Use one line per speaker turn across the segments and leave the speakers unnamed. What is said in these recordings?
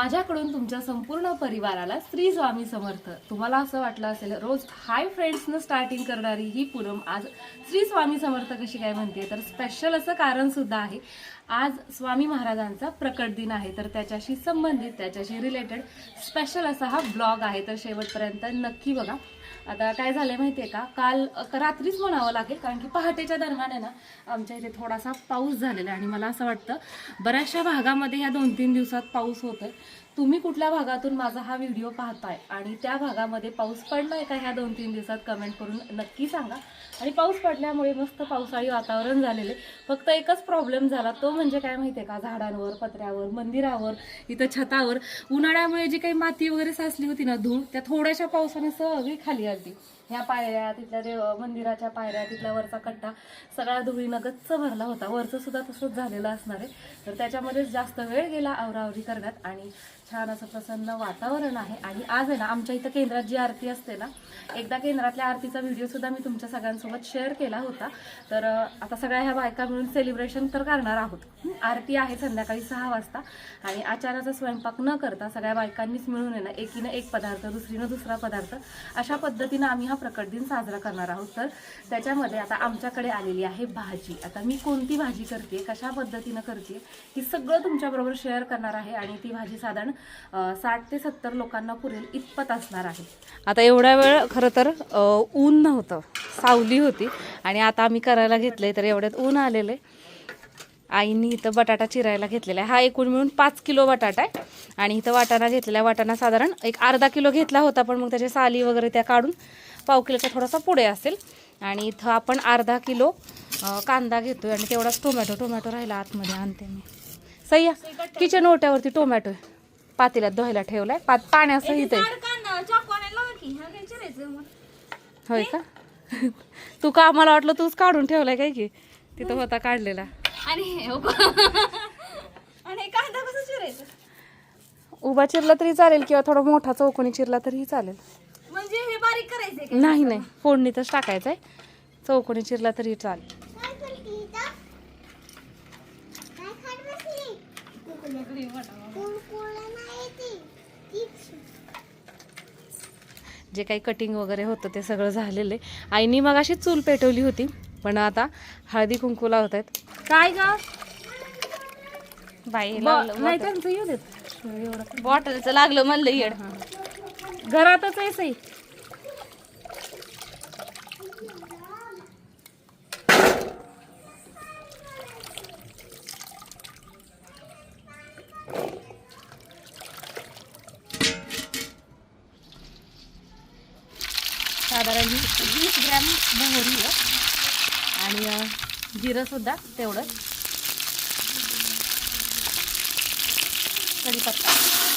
माझ्याकडून तुमच्या संपूर्ण परिवाराला श्री स्वामी समर्थ. तुम्हाला असं वाटलं असेल रोज हाय फ्रेंड्सनं स्टार्टिंग करणारी ही पूनम आज श्री स्वामी समर्थ कशी काय म्हणते? तर स्पेशल असं कारण सुद्धा आहे. आज स्वामी महाराजांचा प्रकट दिन आहे तर त्याच्याशी संबंधित त्याच्याशी रिलेटेड स्पेशल असा हा ब्लॉग आहे. तर शेवटपर्यंत नक्की बघा. आता काय झालंय माहितीये का? काल रात्रीच म्हणावं लागेल कारण की पहाटेच्या दरम्यान आहे ना आमच्या इथे थोडासा पाऊस झालेला आहे. आणि मला असं वाटतं बऱ्याचशा भागामध्ये ह्या दोन तीन दिवसात पाऊस होतोय. तुम्ही कुठल्या भागातून माझा हा व्हिडिओ पाहताय? आणि त्या भागामध्ये पाऊस पडलाय का ह्या दोन तीन दिवसात कमेंट करून नक्की सांगा. आणि पाऊस पडल्यामुळे मस्त पावसाळी वातावरण झालेले फक्त एकच प्रॉब्लेम झाला तो म्हणजे काय माहितीये का? झाडांवर पत्र्यावर मंदिरावर इथं छतावर उन्हाळ्यामुळे जी काही माती वगैरे साचली होती ना धूळ त्या थोड्याशा पावसाने सगळी खाली आली. ह्या पायऱ्या तिथल्या देव मंदिराच्या पायऱ्या तिथल्या वरचा कट्टा सगळा धुळीनं गच्च भरला होता. वरचं सुद्धा तसंच झालेलं असणार आहे. तर त्याच्यामध्येच जास्त वेळ गेला आवरावरी करण्यात आणि छान असं प्रसन्न वातावरण आहे. आणि आज आहे ना आमच्या इथं केंद्रात जी आरती असते ना एकदा केंद्रातल्या आरतीचा व्हिडिओसुद्धा मी तुमच्या सगळ्यांसोबत शेअर केला होता. तर आता सगळ्या ह्या बायका मिळून सेलिब्रेशन तर करणार आहोत. आरती आहे संध्याकाळी सहा वाजता आणि आचाराचा स्वयंपाक न करता सगळ्या बायकांनीच मिळून आहे ना एकीनं एक पदार्थ दुसरीनं दुसरा पदार्थ अशा पद्धतीनं आम्ही हा प्रकट दिन साजरा करणार आहोत. तर त्याच्यामध्ये आता आमच्याकडे आलेली आहे भाजी. आता मी कोणती भाजी करते कशा पद्धतीनं करते ही सगळं तुमच्याबरोबर शेअर करणार आहे आणि ती भाजी साधारण साठ ते सत्तर लोकांना पुरेल इतपत असणार आहे. आता एवढ्या वेळ खरं तर ऊन नव्हतं सावली होती आणि आता आम्ही करायला घेतले तर एवढ्यात ऊन आलेलं आहे आईनी इथं बटाटा चिरायला घेतलेला आहे. हा एकूण मिळून पाच किलो बटाटा आहे. आणि इथं वाटाणा घेतलेला वाटाणा साधारण एक अर्धा किलो घेतला होता पण मग त्याच्या साली वगैरे त्या काढून पाव किलोचा थोडासा पुढे असेल. आणि इथं आपण अर्धा किलो कांदा घेतोय आणि तेवढाच टोमॅटो टोमॅटो राहिला आतमध्ये आणते मी. सह्या किचन ओट्यावरती टोमॅटो आहे. पातेल्यात धुवायला ठेवलाय. पात पाण्यासहित आहे. होय का? तू का मला वाटलं तूच काढून ठेवलाय काय की? तिथं होता काढलेला.
आणि बघ. आणि कांदा कसं चिरायचं?
उभा चिरला तरी चालेल किंवा थोडा मोठा चौकोनी चिरला तरीही चालेल.
बारीक?
नाही नाही. फोडणीतच टाकायचंय. चौकोनी चिरला तरी चालेल. जे काही कटिंग वगैरे होतं ते सगळं झालेलं आहे. आईनी मग अशी चूल पेटवली होती पण आता हळदी कुंकू लावत आहेत काय ग?
बाई
नाही त्यांचं येऊ देत.
बॉटलचं लागलं म्हणलं येड.
घरातच आहे सई. साधारण वीस वीस ग्रॅम मोहरी आणि जिरं सुद्धा तेवढंच. कढीपत्ता.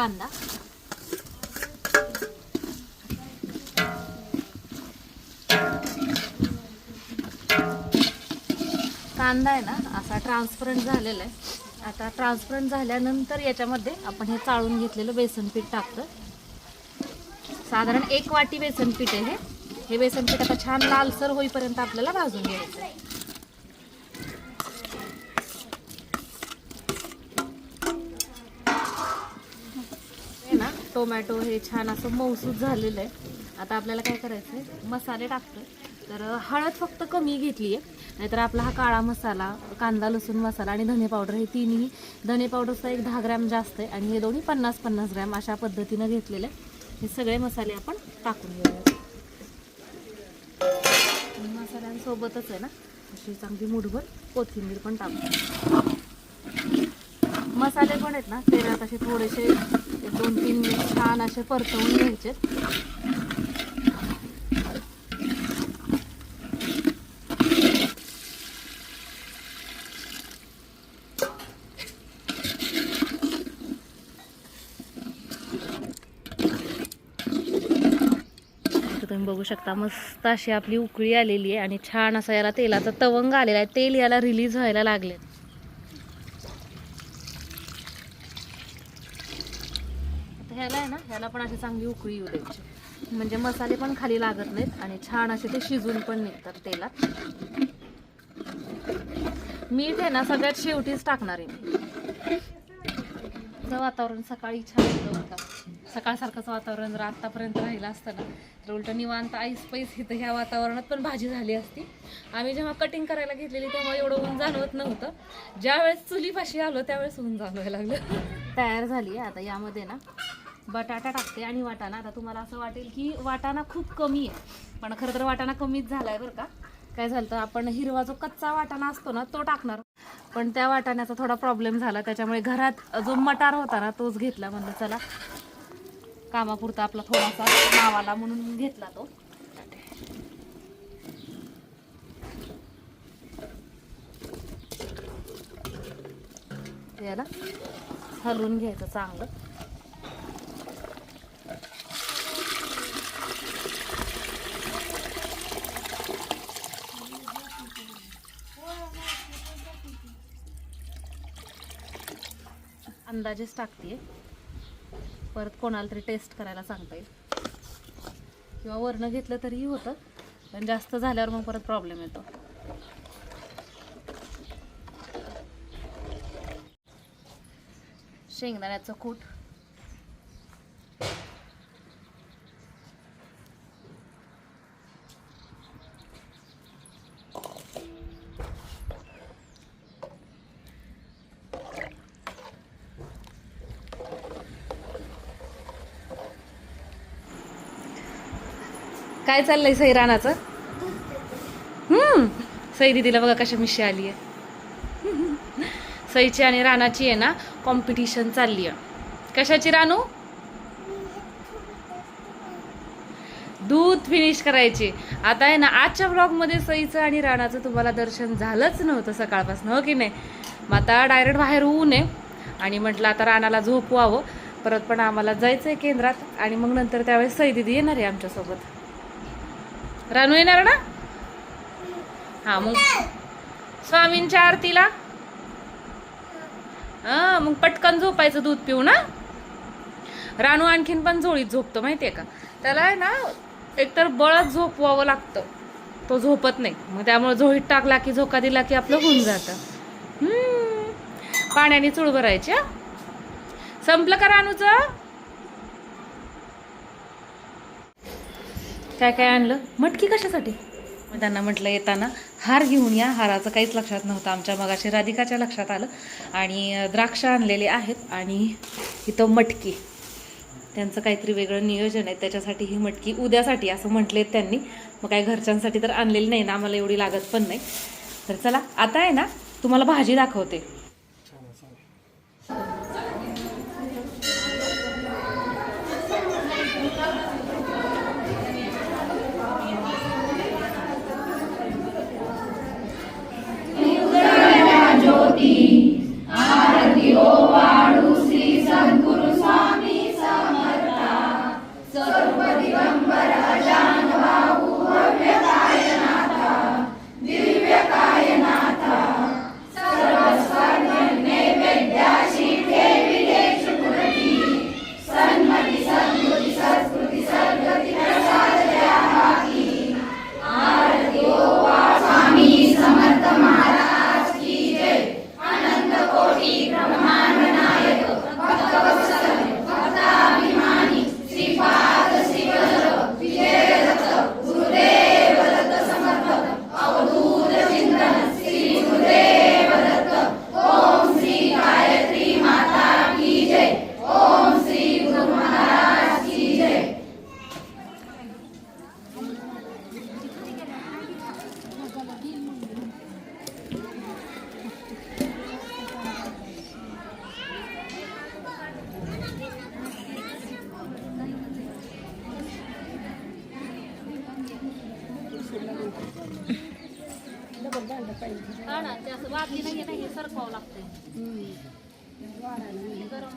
कांदा. कांदा आहे ना असा ट्रान्सपरंट झालेला आहे. आता ट्रान्सपरंट झाल्यानंतर याच्यामध्ये आपण हे चाळून घेतलेलं बेसन पीठ टाकतं साधारण एक वाटी बेसन पीठ आहे हे. हे बेसन पीठ आता छान लालसर होईपर्यंत आपल्याला भाजून घ्यायचं आहे हे ना टोमॅटो हे छान असं मऊसूद झालेलं आहे. आता आपल्याला काय करायचं आहे मसाले टाकतोय. तर हळद फक्त कमी घेतली आहे नाहीतर आपला हा काळा मसाला कांदा लसूण मसाला आणि धने पावडर हे तिन्ही धने पावडरचा एक दहा ग्रॅम जास्त आहे आणि हे दोन्ही पन्नास पन्नास ग्रॅम अशा पद्धतीनं घेतलेले आहे. हे सगळे मसाले आपण टाकून घेऊया मसाल्यांसोबतच आहे ना? अशी चांगली मुठभर कोथिंबीर पण टाकू मसाले पण आहेत ना? तेलात असे थोडेसे दोन तीन छान असे परतवून घ्यायचे तुम्ही बघू शकता मस्त अशी आपली उकळी आलेली आहे आणि छान असा याला तेलाचा तवंग आलेला आहे. तेल याला रिलीज व्हायला लागले ह्याला आहे ना ह्याला पण अशी चांगली उकळी येऊ द्यायची. म्हणजे मसाले पण खाली लागत नाहीत आणि छान असे ते शिजून पण निघतात तेलात. मीठ आहे ना सगळ्यात शेवटीच टाकणार आहे मी. वातावरण सकाळी छान होतं सकाळसारखंच वातावरण जर आत्तापर्यंत राहिलं असतं ना तर उलट निवांत आईस पैस इथं ह्या वातावरणात पण भाजी झाली असती. आम्ही जेव्हा कटिंग करायला घेतलेली तेव्हा एवढं ऊन जाणवत नव्हतं. ज्यावेळेस चुलीपाशी आलो त्यावेळेस ऊन जाणवायला लागलं. तयार झाली आहे. आता यामध्ये ना बटाटा टाकते आणि वाटाणा. आता तुम्हाला असं वाटेल की वाटाणा खूप कमी आहे. पण खरं तर वाटाणा कमीच झाला आहे बरं का. काय झालं तर आपण हिरवा जो कच्चा वाटाणा असतो ना तो टाकणार. पण त्या वाटाण्याचा थोडा प्रॉब्लेम झाला. त्याच्यामुळे घरात जो मटार होता ना तोच घेतला. म्हणलं चला कामापुरता आपला थोडासा नावाला म्हणून घेतला तो. याला हलवून घ्यायचं चांगलं. अंदाजेच टाकते परत कोणाला तरी टेस्ट करायला सांगता येईल. किंवा वरणं घेतलं तरीही होतं पण जास्त झाल्यावर मग परत प्रॉब्लेम येतो. शेंगदाण्याचं कूट. काय चाललंय सई रानाचं? हम्म. सई दिदीला बघा कशा मिशी आली आहे. सईची आणि रानाची आहे ना कॉम्पिटिशन चालली आहे. कशाची राणू दूध फिनिश करायची. आता आहे ना आजच्या ब्लॉगमध्ये सईचं आणि राणाचं तुम्हाला दर्शन झालंच नव्हतं सकाळपासून हो की नाही? मग आता डायरेक्ट बाहेर ऊन आहे आणि म्हटलं आता राणाला झोपवावं. परत पण आम्हाला जायचं आहे केंद्रात. आणि मग नंतर त्यावेळेस सई दिदी येणार आहे आमच्यासोबत. रानू येणार ना? हा मग स्वामींच्या आरतीला? हा मग पटकन झोपायचं दूध पिऊ ना रानू आणखीन पण झोळीत झोपतो माहितीये का? त्याला आहे ना एकतर बळच झोपवावं लागतं. तो झोपत नाही. मग त्यामुळे झोळीत टाकला की झोका दिला की आपलं होऊन जातं. पाण्याने चुळ भरायची संपलं का रानूचं? काय काय आणलं? मटकी कशासाठी? मग त्यांना म्हटलं येताना हार घेऊन या. हाराचं काहीच लक्षात नव्हतं. आमच्या मगाशी राधिकाच्या लक्षात आलं. आणि द्राक्ष आणलेले आहेत आणि इथं मटकी. त्यांचं काहीतरी वेगळं नियोजन आहे. त्याच्यासाठी ही मटकी उद्यासाठी असं म्हटले त्यांनी. मग काय घरच्यांसाठी तर आणलेली नाही ना. आम्हाला एवढी लागत पण नाही. तर चला आता आहे ना तुम्हाला भाजी दाखवते. vivamos. हा ना ते असं वाटली नाही हे सरकवावं लागतंय. गरम